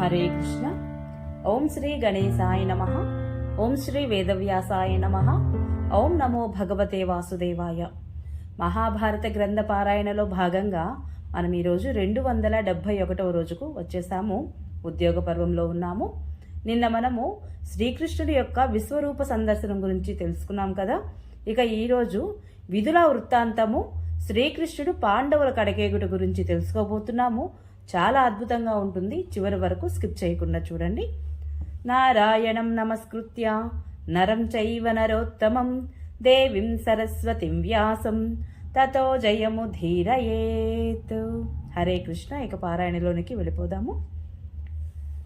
హరే కృష్ణ. ఓం శ్రీ గణేశాయ నమ. ఓం శ్రీ వేదవ్యాసాయ నమ. ఓం నమో భగవతే వాసుదేవాయ. మహాభారత గ్రంథ పారాయణలో భాగంగా మనం ఈరోజు రెండు వందల డెబ్భై ఒకటవ రోజుకు వచ్చేసాము. ఉద్యోగ పర్వంలో ఉన్నాము. నిన్న మనము శ్రీకృష్ణుడి యొక్క విశ్వరూప సందర్శనం గురించి తెలుసుకున్నాం కదా. ఇక ఈరోజు విధుల వృత్తాంతము శ్రీకృష్ణుడు పాండవుల కడకేగుట గురించి తెలుసుకోబోతున్నాము. చాలా అద్భుతంగా ఉంటుంది. చివరి వరకు స్కిప్ చేయకుండా చూడండి. నారాయణం నమస్కృత్య నరం చైవ నరోత్తమం దేవిం సరస్వతిం వ్యాసం తతో జయము ధీరయేత్. హరే కృష్ణ ఇక పారాయణలోనికి వెళ్ళిపోదాము.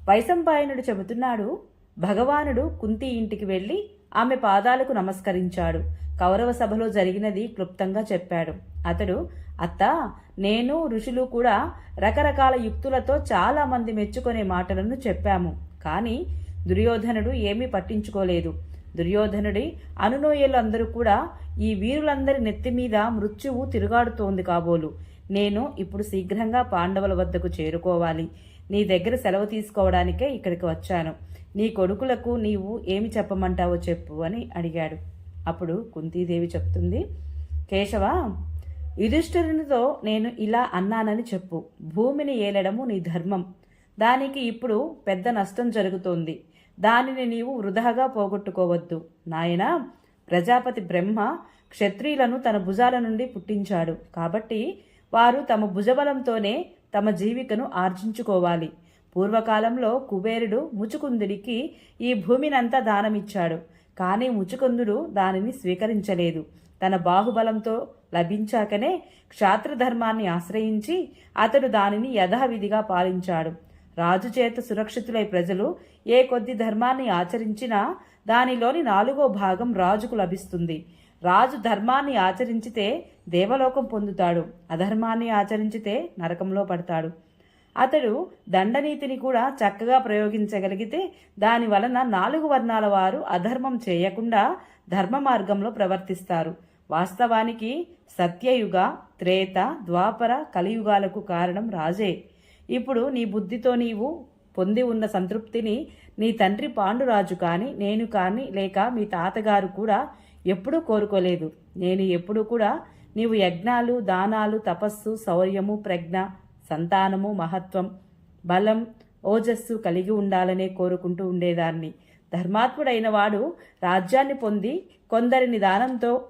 వైశంపాయనుడు చెబుతున్నాడు భగవానుడు కుంతి ఇంటికి వెళ్ళి ఆమె పాదాలకు నమస్కరించాడు. కౌరవ సభలో జరిగినది క్లుప్తంగా చెప్పాడు. అతడు అత్త నేను ఋషులు కూడా రకరకాల యుక్తులతో చాలా మంది మెచ్చుకునే మాటలను చెప్పాము. కానీ దుర్యోధనుడు ఏమీ పట్టించుకోలేదు. దుర్యోధనుడి అనునోయులందరూ కూడా ఈ వీరులందరి నెత్తి మీద మృత్యువు తిరుగాడుతోంది కాబోలు. నేను ఇప్పుడు శీఘ్రంగా పాండవుల వద్దకు చేరుకోవాలి. నీ దగ్గర సెలవు తీసుకోవడానికే ఇక్కడికి వచ్చాను. నీ కొడుకులకు నీవు ఏమి చెప్పమంటావో చెప్పు అని అడిగాడు. అప్పుడు కుంతీదేవి చెప్తుంది కేశవ యుధిష్ఠిరునితో నేను ఇలా అన్నానని చెప్పు. భూమిని ఏలడము నీ ధర్మం. దానికి ఇప్పుడు పెద్ద నష్టం జరుగుతోంది. దానిని నీవు వృధాగా పోగొట్టుకోవద్దు. నాయనా ప్రజాపతి బ్రహ్మ క్షత్రియులను తన భుజాల నుండి పుట్టించాడు. కాబట్టి వారు తమ భుజబలంతోనే తమ జీవికను ఆర్జించుకోవాలి. పూర్వకాలంలో కుబేరుడు ముచుకుందుడికి ఈ భూమినంతా దానమిచ్చాడు. కానీ ముచుకుందుడు దానిని స్వీకరించలేదు. తన బాహుబలంతో లభించాకనే క్షాత్రధర్మాన్ని ఆశ్రయించి అతడు దానిని యథావిధిగా పాలించాడు. రాజు చేత సురక్షితులై ప్రజలు ఏ కొద్ది ధర్మాన్ని ఆచరించినా దానిలోని నాలుగో భాగం రాజుకు లభిస్తుంది. రాజు ధర్మాన్ని ఆచరించితే దేవలోకం పొందుతాడు. అధర్మాన్ని ఆచరించితే నరకంలో పడతాడు. అతడు దండనీతిని కూడా చక్కగా ప్రయోగించగలిగితే దాని వలన నాలుగు వర్ణాల వారు అధర్మం చేయకుండా ధర్మ మార్గంలో ప్రవర్తిస్తారు. వాస్తవానికి సత్యయుగ త్రేత ద్వాపర కలియుగాలకు కారణం రాజే. ఇప్పుడు నీ బుద్ధితో నీవు పొంది ఉన్న సంతృప్తిని నీ తండ్రి పాండురాజు కానీ నేను కానీ లేక మీ తాతగారు కూడా ఎప్పుడూ కోరుకోలేదు. నేను ఎప్పుడూ కూడా నీవు యజ్ఞాలు దానాలు తపస్సు శౌర్యము ప్రజ్ఞ సంతానము మహత్వం బలం ఓజస్సు కలిగి ఉండాలనే కోరుకుంటూ ఉండేదాన్ని. ధర్మాత్ముడైన వాడు రాజ్యాన్ని పొంది కొందరిని దానంతో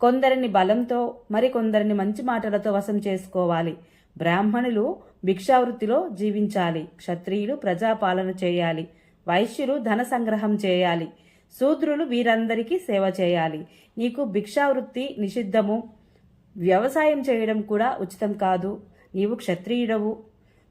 కొందరిని బలంతో మరికొందరిని మంచి మాటలతో వశం చేసుకోవాలి. బ్రాహ్మణులు భిక్షావృత్తిలో జీవించాలి. క్షత్రియులు ప్రజాపాలన చేయాలి. వైశ్యులు ధన సంగ్రహం చేయాలి. శూద్రులు వీరందరికీ సేవ చేయాలి. నీకు భిక్షావృత్తి నిషిద్ధము వ్యవసాయం చేయడం కూడా ఉచితం కాదు. నీవు క్షత్రియుడవు.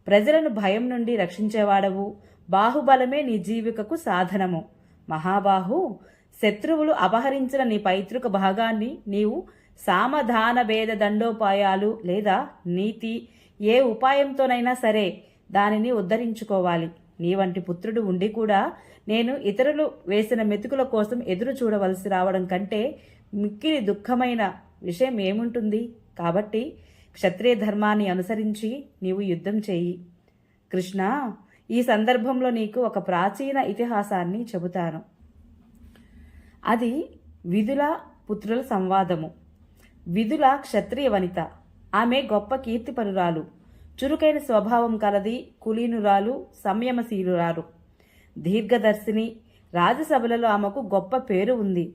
ప్రజలను భయం నుండి రక్షించేవాడవు. బాహుబలమే నీ జీవికకు సాధనము. మహాబాహు శత్రువులు అపహరించిన నీ పైతృక భాగాన్ని నీవు సామధాన భేద దండోపాయాలు లేదా నీతి ఏ ఉపాయంతోనైనా సరే దానిని ఉద్ధరించుకోవాలి. నీ వంటి పుత్రుడు ఉండి కూడా నేను ఇతరులు వేసిన మెతుకుల కోసం ఎదురు చూడవలసి రావడం కంటే మిక్కిలి దుఃఖమైన విషయం ఏముంటుంది? కాబట్టి క్షత్రియ ధర్మాన్ని అనుసరించి నీవు యుద్ధం చేయి. కృష్ణ ఈ సందర్భంలో నీకు ఒక ప్రాచీన ఇతిహాసాన్ని చెబుతాను. అది విధుల పుత్రుల సంవాదము. విధుల క్షత్రియ వనిత. ఆమె గొప్ప కీర్తిపరురాలు. చురుకైన స్వభావం కలది కులీనురాలు సంయమశీలురాలు. దీర్ఘదర్శిని రాజసభలలో ఆమెకు గొప్ప పేరు ఉంది.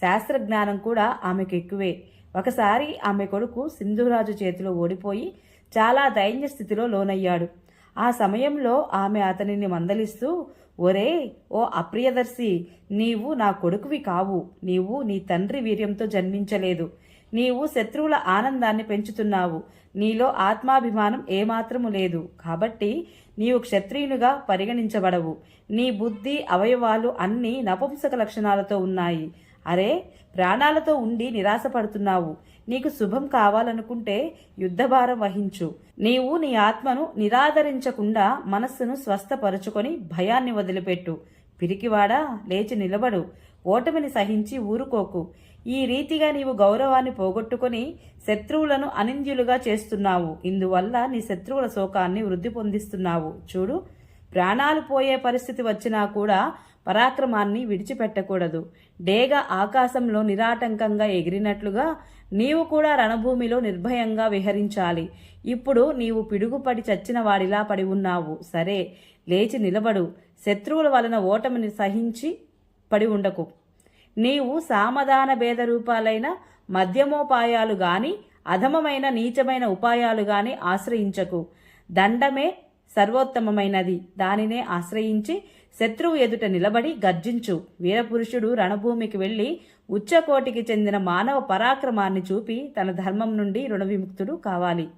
శాస్త్రజ్ఞానం కూడా ఆమెకు ఎక్కువే ఒకసారి ఆమె కొడుకు సింధురాజు చేతిలో ఓడిపోయి చాలా దైన్య స్థితిలో లోనయ్యాడు. ఆ సమయంలో ఆమె అతనిని మందలిస్తూ ఒరే ఓ అప్రియదర్శి నీవు నా కొడుకువి కావు. నీవు నీ తండ్రి వీర్యంతో జన్మించలేదు. నీవు శత్రువుల ఆనందాన్ని పెంచుతున్నావు. నీలో ఆత్మాభిమానం ఏమాత్రము లేదు. కాబట్టి నీవు క్షత్రియునిగా పరిగణించబడవు. నీ బుద్ధి అవయవాలు అన్నీ నపుంసక లక్షణాలతో ఉన్నాయి. అరే ప్రాణాలతో ఉండి నిరాశపడుతున్నావు. నీకు శుభం కావాలనుకుంటే యుద్ధభారం వహించు. నీవు నీ ఆత్మను నిరాదరించకుండా మనస్సును స్వస్థపరుచుకొని భయాన్ని వదిలిపెట్టు. పిరికివాడా లేచి నిలబడు. ఓటమిని సహించి ఊరుకోకు. ఈ రీతిగా నీవు గౌరవాన్ని పోగొట్టుకొని శత్రువులను అనింద్యులుగా చేస్తున్నావు. ఇందువల్ల నీ శత్రువుల శోకాన్ని వృద్ధి పొందిస్తున్నావు. చూడు ప్రాణాలు పోయే పరిస్థితి వచ్చినా కూడా పరాక్రమాన్ని విడిచిపెట్టకూడదు. డేగ ఆకాశంలో నిరాటంకంగా ఎగిరినట్లుగా నీవు కూడా రణభూమిలో నిర్భయంగా విహరించాలి. ఇప్పుడు నీవు పిడుగుపడి చచ్చిన వాడిలా పడి ఉన్నావు. సరే లేచి నిలబడు. శత్రువుల వలన ఓటమిని సహించి పడి ఉండకు. నీవు సామధాన భేద రూపాలైన మధ్యమోపాయాలు గాని అధమమైన నీచమైన ఉపాయాలు గాని ఆశ్రయించకు. దండమే సర్వోత్తమమైనది. దానినే ఆశ్రయించి శత్రువు ఎదుట నిలబడి గర్జించు. వీరపురుషుడు రణభూమికి వెళ్ళి ఉచ్చకోటికి చెందిన మానవ పరాక్రమాన్ని చూపి తన ధర్మం నుండి రుణవిముక్తుడు కావాలి.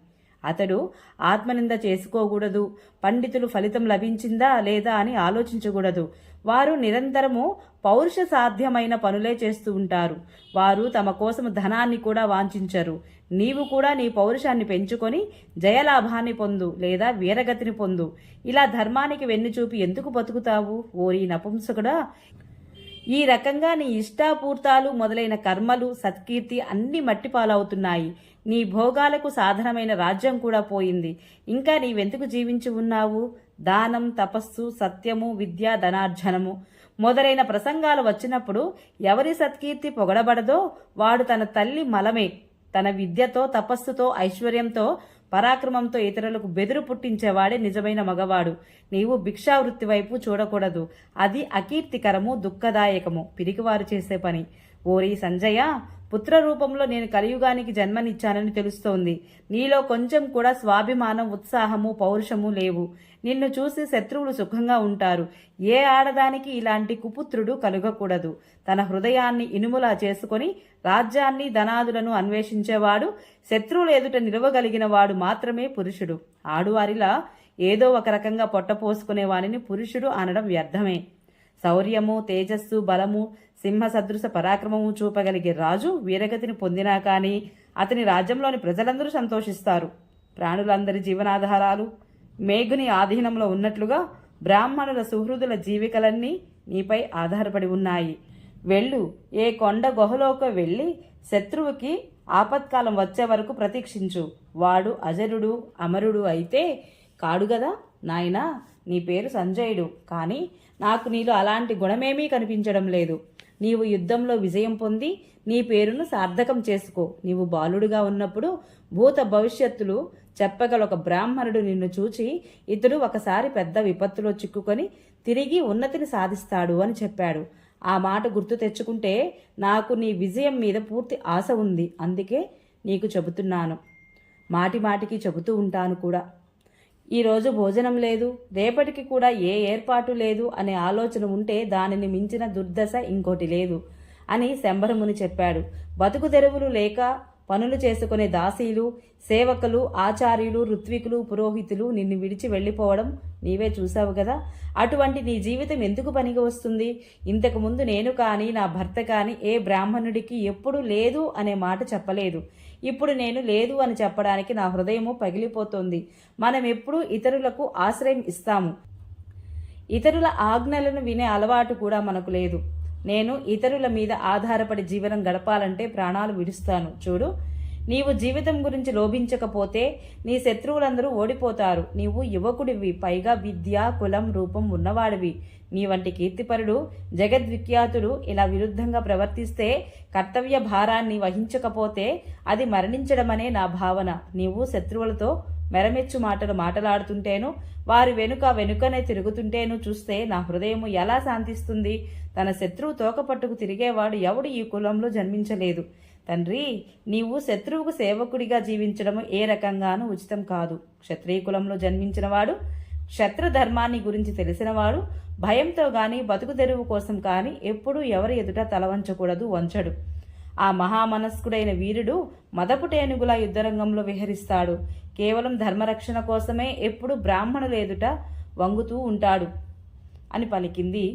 అతడు ఆత్మనింద చేసుకోకూడదు. పండితులు ఫలితం లభించిందా లేదా అని ఆలోచించకూడదు. వారు నిరంతరము పౌరుష సాధ్యమైన పనులే చేస్తూ ఉంటారు. వారు తమ కోసం ధనాన్ని కూడా వాంఛించరు. నీవు కూడా నీ పౌరుషాన్ని పెంచుకొని జయలాభాన్ని పొందు లేదా వీరగతిని పొందు. ఇలా ధర్మానికి వెన్ను చూపి ఎందుకు బతుకుతావు? ఓరి నపుంసకుడా! ఈ రకంగా నీ ఇష్టాపూర్తాలు మొదలైన కర్మలు సత్కీర్తి అన్ని మట్టిపాలవుతున్నాయి. నీ భోగాలకు సాధనమైన రాజ్యం కూడా పోయింది. ఇంకా నీవెందుకు జీవించి ఉన్నావు? దానం తపస్సు సత్యము విద్య ధనార్జనము మొదలైన ప్రసంగాలు వచ్చినప్పుడు ఎవరి సత్కీర్తి పొగడబడదో వాడు తన తల్లి మలమే. తన విద్యతో తపస్సుతో ఐశ్వర్యంతో పరాక్రమంతో ఇతరులకు బెదురు పుట్టించేవాడే నిజమైన మగవాడు. నీవు భిక్షావృత్తి వైపు చూడకూడదు. అది అకీర్తికరము దుఃఖదాయకము. పిరికివారు చేసే పని. ఓరి సంజయ పుత్ర రూపంలో నేను కలియుగానికి జన్మనిచ్చానని తెలుస్తోంది. నీలో కొంచెం కూడా స్వాభిమానం ఉత్సాహము పౌరుషము లేవు. నిన్ను చూసి శత్రువులు సుఖంగా ఉంటారు. ఏ ఆడదానికి ఇలాంటి కుపుత్రుడు కలుగకూడదు. తన హృదయాన్ని ఇనుములా చేసుకొని రాజ్యాన్ని ధనాదులను అన్వేషించేవాడు శత్రువులు ఎదుట నిలవగలిగిన వాడు మాత్రమే పురుషుడు. ఆడువారిలా ఏదో ఒక రకంగా పొట్టపోసుకునే వానిని పురుషుడు అనడం వ్యర్థమే. శౌర్యము తేజస్సు బలము సింహ సదృశ పరాక్రమము చూపగలిగే రాజు వీరగతిని పొందినా కానీ అతని రాజ్యంలోని ప్రజలందరూ సంతోషిస్తారు. ప్రాణులందరి జీవనాధారాలు మేఘుని ఆధీనంలో ఉన్నట్లుగా బ్రాహ్మణుల సుహృదుల జీవికలన్నీ నీపై ఆధారపడి ఉన్నాయి. వెళ్ళు ఏ కొండ గుహలోకి వెళ్ళి శత్రువుకి ఆపత్కాలం వచ్చే వరకు ప్రతీక్షించు. వాడు అజరుడు అమరుడు అయితే కాడు గదా? నాయనా నీ పేరు సంజయుడు. కానీ నాకు నీలో అలాంటి గుణమేమీ కనిపించడం లేదు. నీవు యుద్ధంలో విజయం పొంది నీ పేరును సార్థకం చేసుకో. నీవు బాలుడుగా ఉన్నప్పుడు భూత భవిష్యత్తులు చెప్పగల ఒక బ్రాహ్మణుడు నిన్ను చూచి ఇతడు ఒకసారి పెద్ద విపత్తులో చిక్కుకొని తిరిగి ఉన్నతిని సాధిస్తాడు అని చెప్పాడు. ఆ మాట గుర్తు తెచ్చుకుంటే నాకు నీ విజయం మీద పూర్తి ఆశ ఉంది. అందుకే నీకు చెబుతున్నాను. మాటి మాటికి చెబుతూ ఉంటాను కూడా. ఈరోజు భోజనం లేదు రేపటికి కూడా ఏ ఏర్పాటు లేదు అనే ఆలోచన ఉంటే దానిని మించిన దుర్దశ ఇంకోటి లేదు అని శంబరముని చెప్పాడు. బతుకు తెరువులు లేక పనులు చేసుకునే దాసీలు సేవకులు ఆచార్యులు ఋత్వికులు పురోహితులు నిన్ను విడిచి వెళ్ళిపోవడం నీవే చూసావు కదా? అటువంటి నీ జీవితం ఎందుకు పనికి వస్తుంది? ఇంతకుముందు నేను కానీ నా భర్త కానీ ఏ బ్రాహ్మణుడికి ఎప్పుడు లేదు అనే మాట చెప్పలేదు. ఇప్పుడు నేను లేదు అని చెప్పడానికి నా హృదయము పగిలిపోతోంది. మనం ఎప్పుడూ ఇతరులకు ఆశ్రయం ఇస్తాము. ఇతరుల ఆజ్ఞలను వినే అలవాటు కూడా మనకు లేదు. నేను ఇతరుల మీద ఆధారపడి జీవనం గడపాలంటే ప్రాణాలు విడుస్తాను. చూడు నీవు జీవితం గురించి లోభించకపోతే నీ శత్రువులందరూ ఓడిపోతారు. నీవు యువకుడివి పైగా విద్య కులం రూపం ఉన్నవాడివి. నీ వంటి కీర్తిపరుడు జగద్విఖ్యాతుడు ఇలా విరుద్ధంగా ప్రవర్తిస్తే కర్తవ్య భారాన్ని వహించకపోతే అది మరణించడమనే నా భావన. నీవు శత్రువులతో మెరమెచ్చు మాటలు మాటలాడుతుంటేను వారి వెనుక వెనుకనే తిరుగుతుంటేను చూస్తే నా హృదయము ఎలా శాంతిస్తుంది? తన శత్రువు తోకపట్టుకు తిరిగేవాడు ఎవడు ఈ కులంలో జన్మించలేదు. తండ్రి నీవు శత్రువుకు సేవకుడిగా జీవించడం ఏ రకంగానూ ఉచితం కాదు. క్షత్రియ కులంలో జన్మించినవాడు క్షత్ర ధర్మాన్ని గురించి తెలిసినవాడు భయంతో గాని బతుకు తెరువు కోసం కానీ ఎప్పుడూ ఎవరి ఎదుట తలవంచకూడదు వంచడు. ఆ మహామనస్కుడైన వీరుడు మదపుటేనుగుల యుద్ధరంగంలో విహరిస్తాడు. కేవలం ధర్మరక్షణ కోసమే ఎప్పుడు బ్రాహ్మణుల ఎదుట వంగుతూ ఉంటాడు అని పలికింది.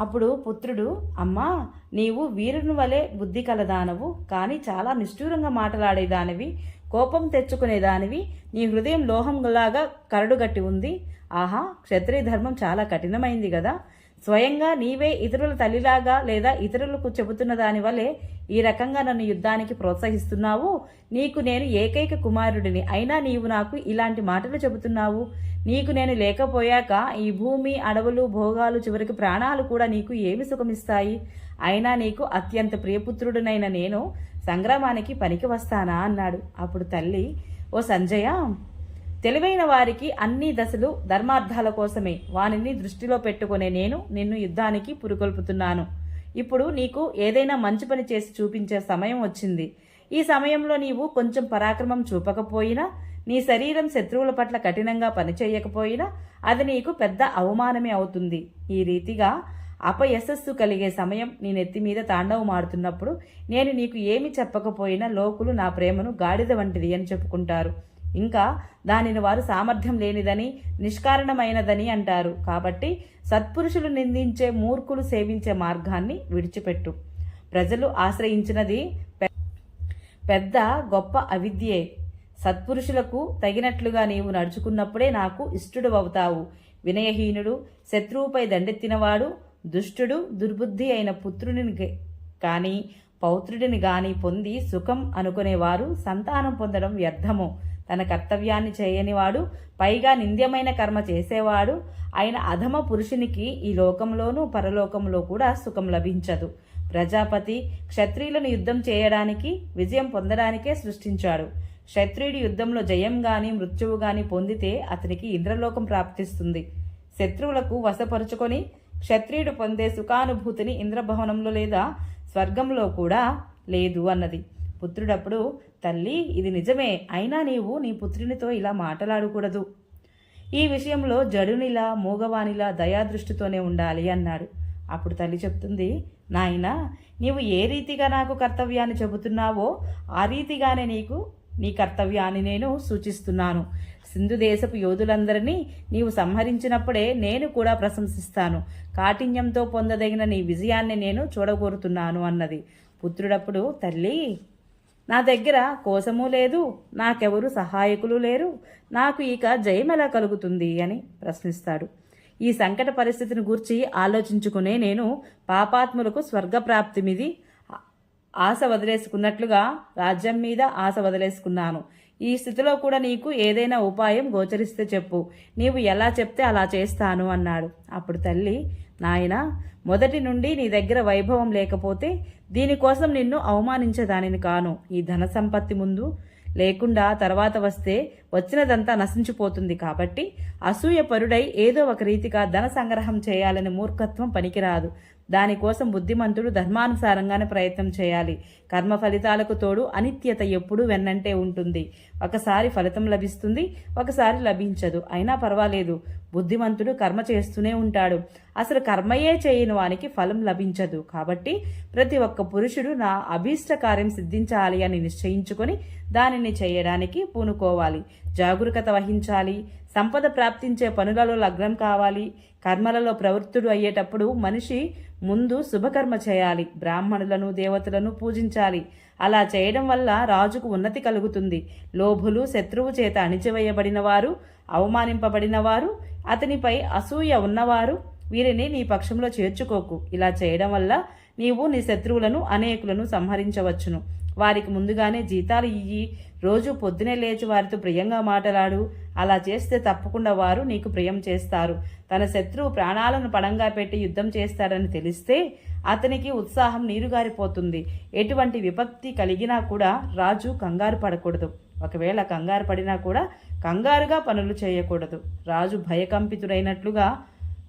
అప్పుడు పుత్రుడు అమ్మా నీవు వీరుని వలె బుద్ధి కలదానవు కానీ చాలా నిష్ఠూరంగా మాట్లాడేదానివి కోపం తెచ్చుకునేదానివి నీ హృదయం లోహంలాగా కరడుగట్టి ఉంది. ఆహా క్షత్రియ ధర్మం చాలా కఠినమైంది కదా స్వయంగా నీవే ఇతరుల తల్లిలాగా లేదా ఇతరులకు చెబుతున్న దాని వల్లే ఈ రకంగా నన్ను యుద్ధానికి ప్రోత్సహిస్తున్నావు. నీకు నేను ఏకైక కుమారుడిని. అయినా నీవు నాకు ఇలాంటి మాటలు చెబుతున్నావు. నీకు నేను లేకపోయాక ఈ భూమి అడవులు భోగాలు చివరికి ప్రాణాలు కూడా నీకు ఏమి సుఖమిస్తాయి? అయినా నీకు అత్యంత ప్రియపుత్రుడినైన నేను సంగ్రామానికి పనికి వస్తానా? అన్నాడు. అప్పుడు తల్లి ఓ సంజయ తెలివైన వారికి అన్ని దశలు ధర్మార్థాల కోసమే. వానిని దృష్టిలో పెట్టుకునే నేను నిన్ను యుద్ధానికి పురుకొల్పుతున్నాను. ఇప్పుడు నీకు ఏదైనా మంచి పని చేసి చూపించే సమయం వచ్చింది. ఈ సమయంలో నీవు కొంచెం పరాక్రమం చూపకపోయినా నీ శరీరం శత్రువుల పట్ల కఠినంగా పనిచేయకపోయినా అది నీకు పెద్ద అవమానమే అవుతుంది. ఈ రీతిగా అపయశస్సు కలిగే సమయం నీ నెత్తి మీద తాండవమాడుతున్నప్పుడు నేను నీకు ఏమి చెప్పకపోయినా లోకులు నా ప్రేమను గాడిద వంటిది అని చెప్పుకుంటారు. ఇంకా దానిని వారు సామర్థ్యం లేనిదని నిష్కారణమైనదని అంటారు. కాబట్టి సత్పురుషులు నిందించే మూర్ఖులు సేవించే మార్గాన్ని విడిచిపెట్టు. ప్రజలు ఆశ్రయించినది పె- పెద్ద గొప్ప అవిద్యే. సత్పురుషులకు తగినట్లుగా నీవు నడుచుకున్నప్పుడే నాకు ఇష్టడు అవుతావు. వినయహీనుడు శత్రువుపై దండెత్తినవాడు దుష్టుడు దుర్బుద్ధి అయిన పుత్రుడిని కానీ పౌత్రుడిని గాని పొంది సుఖం అనుకునేవారు సంతానం పొందడం వ్యర్థము. తన కర్తవ్యాన్ని చేయనివాడు పైగా నింద్యమైన కర్మ చేసేవాడు. ఆయన అధమ పురుషునికి ఈ లోకంలోనూ పరలోకంలో కూడా సుఖం లభించదు. ప్రజాపతి క్షత్రియులను యుద్ధం చేయడానికి విజయం పొందడానికే సృష్టించాడు. క్షత్రియుడి యుద్ధంలో జయం గాని మృత్యువు గాని పొందితే అతనికి ఇంద్రలోకం ప్రాప్తిస్తుంది. శత్రువులకు వశపరుచుకొని క్షత్రియుడు పొందే సుఖానుభూతిని ఇంద్రభవనంలో లేదా స్వర్గంలో కూడా లేదు అన్నది. పుత్రుడప్పుడు తల్లి ఇది నిజమే అయినా నీవు నీ పుత్రునితో ఇలా మాటలాడకూడదు. ఈ విషయంలో జడునిలా మూగవానిలా దయాదృష్టితోనే ఉండాలి అన్నాడు. అప్పుడు తల్లి చెప్తుంది నాయనా నీవు ఏ రీతిగా నాకు కర్తవ్యాన్ని చెబుతున్నావో ఆ రీతిగానే నీకు నీ కర్తవ్యాన్ని నేను సూచిస్తున్నాను. సింధు దేశపు యోధులందరినీ నీవు సంహరించినప్పుడే నేను కూడా ప్రశంసిస్తాను. కాఠిన్యంతో పొందదగిన నీ విజయాన్ని నేను చూడగోరుతున్నాను అన్నది. పుత్రుడప్పుడు తల్లి నా దగ్గర కోసము లేదు నాకెవరు సహాయకులు లేరు నాకు ఇక జయం ఎలా కలుగుతుంది అని ప్రశ్నిస్తాడు. ఈ సంకట పరిస్థితిని గూర్చి ఆలోచించుకునే నేను పాపాత్ములకు స్వర్గప్రాప్తి మీది ఆశ వదిలేసుకున్నట్లుగా రాజ్యం మీద ఆశ వదిలేసుకున్నాను. ఈ స్థితిలో కూడా నీకు ఏదైనా ఉపాయం గోచరిస్తే చెప్పు. నీవు ఎలా చెప్తే అలా చేస్తాను అన్నాడు. అప్పుడు తల్లి నాయనా మొదటి నుండి నీ దగ్గర వైభవం లేకపోతే దీనికోసం నిన్ను అవమానించేదానిని కాను. ఈ ధన సంపత్తి ముందు లేకుండా తర్వాత వస్తే వచ్చినదంతా నశించిపోతుంది కాబట్టి అసూయ పరుడై ఏదో ఒక రీతిగా ధన సంగ్రహం చేయాలని మూర్ఖత్వం పనికిరాదు. దానికోసం బుద్ధిమంతుడు ధర్మానుసారంగానే ప్రయత్నం చేయాలి. కర్మ ఫలితాలకు తోడు అనిత్యత ఎప్పుడూ వెన్నంటే ఉంటుంది. ఒకసారి ఫలితం లభిస్తుంది ఒకసారి లభించదు. అయినా పర్వాలేదు. బుద్ధిమంతుడు కర్మ చేస్తూనే ఉంటాడు. అసలు కర్మయే చేయని వానికి ఫలం లభించదు. కాబట్టి ప్రతి ఒక్క పురుషుడు నా అభీష్ట కార్యం సిద్ధించాలి అని నిశ్చయించుకొని దానిని చేయడానికి పూనుకోవాలి. జాగరూకత వహించాలి. సంపద ప్రాప్తించే పనులలో లగ్నం కావాలి. కర్మలలో ప్రవృత్తుడు అయ్యేటప్పుడు మనిషి ముందు శుభకర్మ చేయాలి. బ్రాహ్మణులను దేవతలను పూజించాలి. అలా చేయడం వల్ల రాజుకు ఉన్నతి కలుగుతుంది. లోభులు శత్రువు చేత అణిచివేయబడిన వారు అవమానింపబడిన వారు అతనిపై అసూయ ఉన్నవారు వీరిని నీ పక్షంలో చేర్చుకోకు. ఇలా చేయడం వల్ల నీవు నీ శత్రువులను అనేకులను సంహరించవచ్చును. వారికి ముందుగానే జీతాలు ఇయ్యి రోజు పొద్దునే లేచి వారితో ప్రియంగా మాటలాడు. అలా చేస్తే తప్పకుండా వారు నీకు ప్రియం చేస్తారు. తన శత్రువు ప్రాణాలను పణంగా పెట్టి యుద్ధం చేస్తాడని తెలిస్తే అతనికి ఉత్సాహం నీరుగారిపోతుంది. ఎటువంటి విపత్తి కలిగినా కూడా రాజు కంగారు పడకూడదు. ఒకవేళ కంగారు పడినా కూడా కంగారుగా పనులు చేయకూడదు. రాజు భయకంపితుడైనట్లుగా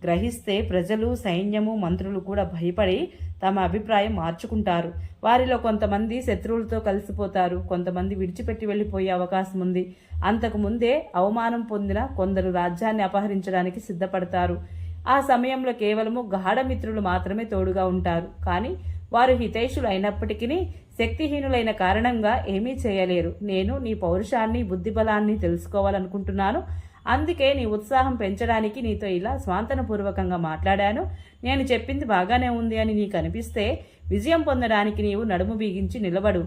గ్రహిస్తే ప్రజలు సైన్యము మంత్రులు కూడా భయపడి తమ అభిప్రాయం మార్చుకుంటారు. వారిలో కొంతమంది శత్రువులతో కలిసిపోతారు. కొంతమంది విడిచిపెట్టి వెళ్ళిపోయే అవకాశం ఉంది. అంతకు ముందే అవమానం పొందిన కొందరు రాజ్యాన్ని అపహరించడానికి సిద్ధపడతారు. ఆ సమయంలో కేవలము గాఢమిత్రులు మాత్రమే తోడుగా ఉంటారు. కానీ వారు హితైషులు అయినప్పటికీ శక్తిహీనులైన కారణంగా ఏమీ చేయలేరు. నేను నీ పౌరుషాన్ని బుద్ధిబలాన్ని తెలుసుకోవాలనుకుంటున్నాను. అందుకే నీ ఉత్సాహం పెంచడానికి నీతో ఇలా స్వాంతనపూర్వకంగా మాట్లాడాను. నేను చెప్పింది బాగానే ఉంది అని నీకు అనిపిస్తే విజయం పొందడానికి నీవు నడుము బిగించి నిలబడు.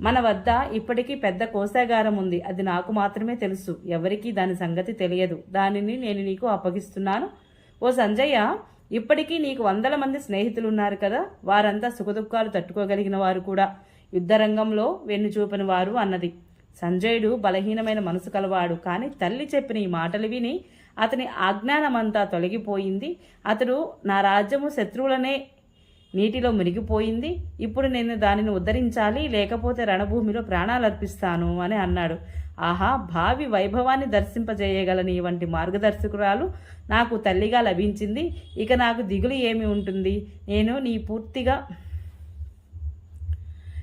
మన వద్ద ఇప్పటికీ పెద్ద కోశాగారం ఉంది. అది నాకు మాత్రమే తెలుసు. ఎవరికీ దాని సంగతి తెలియదు. దానిని నేను నీకు అప్పగిస్తున్నాను. ఓ సంజయ్య ఇప్పటికీ నీకు వందల మంది స్నేహితులు ఉన్నారు కదా? వారంతా సుఖదుఖాలు తట్టుకోగలిగిన వారు కూడా. యుద్ధరంగంలో వెన్ను చూపిన వారు అన్నది. సంజయుడు బలహీనమైన మనసు కలవాడు. కానీ తల్లి చెప్పిన ఈ మాటలు విని అతని అజ్ఞానమంతా తొలగిపోయింది. అతడు నా రాజ్యము శత్రువులనే నీటిలో మునిగిపోయింది. ఇప్పుడు నేను దానిని ఉద్ధరించాలి లేకపోతే రణభూమిలో ప్రాణాలు అర్పిస్తాను అని అన్నాడు. ఆహా భావి వైభవాన్ని దర్శింపజేయగలని వంటి మార్గదర్శకురాలు నాకు తల్లిగా లభించింది. ఇక నాకు దిగులు ఏమి ఉంటుంది? నేను నీ పూర్తిగా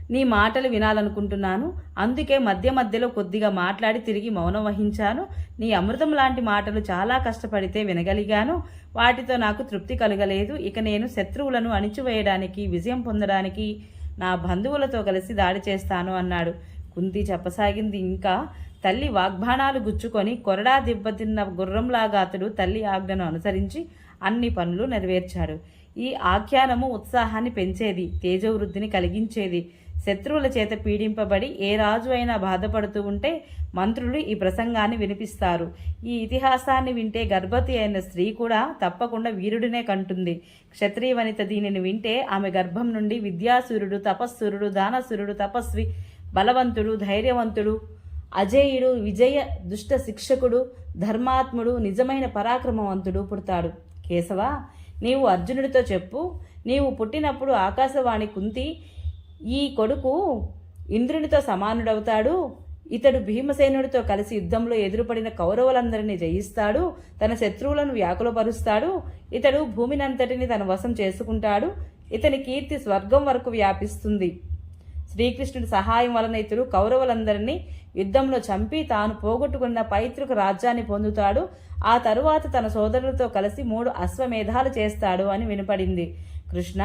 నీ మాటలు వినాలనుకుంటున్నాను. అందుకే మధ్య మధ్యలో కొద్దిగా మాట్లాడి తిరిగి మౌనం వహించాను. నీ అమృతం లాంటి మాటలు చాలా కష్టపడితే వినగలిగాను. వాటితో నాకు తృప్తి కలగలేదు. ఇక నేను శత్రువులను అణిచివేయడానికి విజయం పొందడానికి నా బంధువులతో కలిసి దాడి చేస్తాను అన్నాడు. కుంతి చెప్పసాగింది. ఇంకా తల్లి వాగ్బాణాలు గుచ్చుకొని కొరడా దెబ్బతిన్న గుర్రంలాగా అతడు తల్లి ఆజ్ఞను అనుసరించి అన్ని పనులు నెరవేర్చాడు. ఈ ఆఖ్యానము ఉత్సాహాన్ని పెంచేది తేజవృద్ధిని కలిగించేది. శత్రువుల చేత పీడింపబడి ఏ రాజు అయినా బాధపడుతూ ఉంటే మంత్రులు ఈ ప్రసంగాన్ని వినిపిస్తారు. ఈ ఇతిహాసాన్ని వింటే గర్భవతి అయిన స్త్రీ కూడా తప్పకుండా వీరుడినే కంటుంది. క్షత్రియ వనిత దీనిని వింటే ఆమె గర్భం నుండి విద్యాసురుడు తపస్సురుడు దానసురుడు తపస్వి బలవంతుడు ధైర్యవంతుడు అజేయుడు విజయ దుష్ట శిక్షకుడు ధర్మాత్ముడు నిజమైన పరాక్రమవంతుడు పుడతాడు. కేశవ నీవు అర్జునుడితో చెప్పు. నీవు పుట్టినప్పుడు ఆకాశవాణి కుంతి ఈ కొడుకు ఇంద్రునితో సమానుడవుతాడు. ఇతడు భీమసేనుడితో కలిసి యుద్ధంలో ఎదురుపడిన కౌరవులందరినీ జయిస్తాడు. తన శత్రువులను వ్యాకులపరుస్తాడు. ఇతడు భూమినంతటిని తన వశం చేసుకుంటాడు. ఇతని కీర్తి స్వర్గం వరకు వ్యాపిస్తుంది. శ్రీకృష్ణుడి సహాయం వలన ఇతడు కౌరవులందరినీ యుద్ధంలో చంపి తాను పోగొట్టుకున్న పైతృక రాజ్యాన్ని పొందుతాడు. ఆ తరువాత తన సోదరులతో కలిసి మూడు అశ్వమేధాలు చేస్తాడు అని వినపడింది. కృష్ణ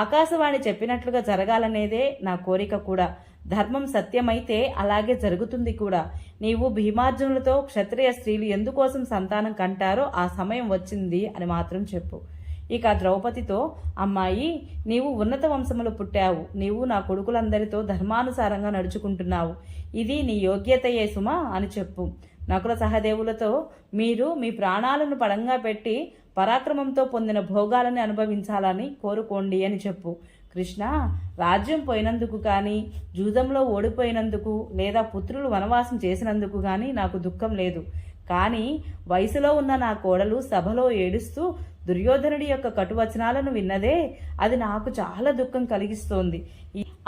ఆకాశవాణి చెప్పినట్లుగా జరగాలనేదే నా కోరిక కూడా. ధర్మం సత్యమైతే అలాగే జరుగుతుంది కూడా. నీవు భీమార్జునులతో క్షత్రియ స్త్రీలు ఎందుకోసం సంతానం కంటారో ఆ సమయం వచ్చింది అని మాత్రం చెప్పు. ఇక ద్రౌపదితో అమ్మాయి నీవు ఉన్నత వంశములు పుట్టావు. నీవు నా కొడుకులందరితో ధర్మానుసారంగా నడుచుకుంటున్నావు. ఇది నీ యోగ్యతయే సుమా అని చెప్పు. నకుల సహదేవులతో మీరు మీ ప్రాణాలను పడంగా పెట్టి పరాక్రమంతో పొందిన భోగాలని అనుభవించాలని కోరుకోండి అని చెప్పు. కృష్ణ రాజ్యం పోయినందుకు కానీ జూదంలో ఓడిపోయినందుకు లేదా పుత్రులు వనవాసం చేసినందుకు కానీ నాకు దుఃఖం లేదు. కానీ వయసులో ఉన్న నా కోడలు సభలో ఏడుస్తూ దుర్యోధనుడి యొక్క కటువచనాలను విన్నదే అది నాకు చాలా దుఃఖం కలిగిస్తోంది.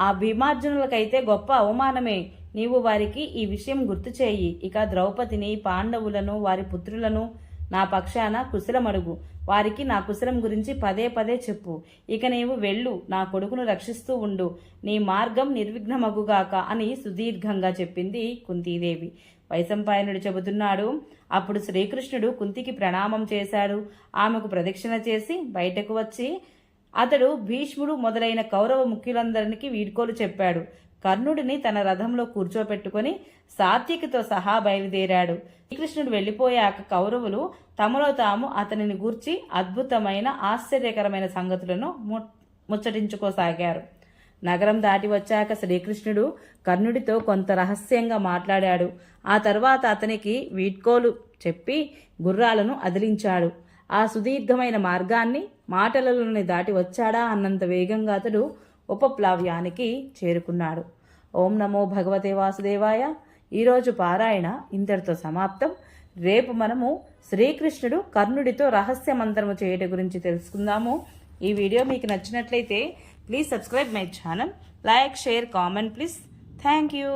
ఆ భీమార్జునులకైతే గొప్ప అవమానమే. నీవు వారికి ఈ విషయం గుర్తు చేయి. ఇక ద్రౌపదిని పాండవులను వారి పుత్రులను నా పక్షాన కుశలమడుగు. వారికి నా కుశలం గురించి పదే పదే చెప్పు. ఇక నీవు వెళ్ళు నా కొడుకును రక్షిస్తూ ఉండు. నీ మార్గం నిర్విఘ్నమగుగాక అని సుదీర్ఘంగా చెప్పింది కుంతీదేవి. వైశంపాయనుడు చెబుతున్నాడు అప్పుడు శ్రీకృష్ణుడు కుంతికి ప్రణామం చేశాడు. ఆమెకు ప్రదక్షిణ చేసి బయటకు వచ్చి అతడు భీష్ముడు మొదలైన కౌరవ ముఖ్యులందరికీ వీడ్కోలు చెప్పాడు. కర్ణుడిని తన రథంలో కూర్చోపెట్టుకుని సాత్వికతో సహా బయలుదేరాడు. శ్రీకృష్ణుడు వెళ్ళిపోయాక కౌరవులు తమలో తాము అతనిని గూర్చి అద్భుతమైన ఆశ్చర్యకరమైన సంగతులను ము- ముచ్చటించుకోసాగారు. నగరం దాటి వచ్చాక శ్రీకృష్ణుడు కర్ణుడితో కొంత రహస్యంగా మాట్లాడాడు. ఆ తర్వాత అతనికి వీడ్కోలు చెప్పి గుర్రాలను అదిలించాడు. ఆ సుదీర్ఘమైన మార్గాన్ని మాటలలోని దాటి వచ్చాడా అన్నంత వేగంగా అతడు ఉపప్లావ్యానికి చేరుకున్నాడు. ఓం నమో భగవతే వాసుదేవాయ ఈరోజు పారాయణ ఇంతటితో సమాప్తం. రేపు మనము శ్రీకృష్ణుడు కర్ణుడితో రహస్య మంత్రము చేయటం గురించి తెలుసుకుందాము. ఈ వీడియో మీకు నచ్చినట్లయితే please subscribe my channel like share comment please. Thank you.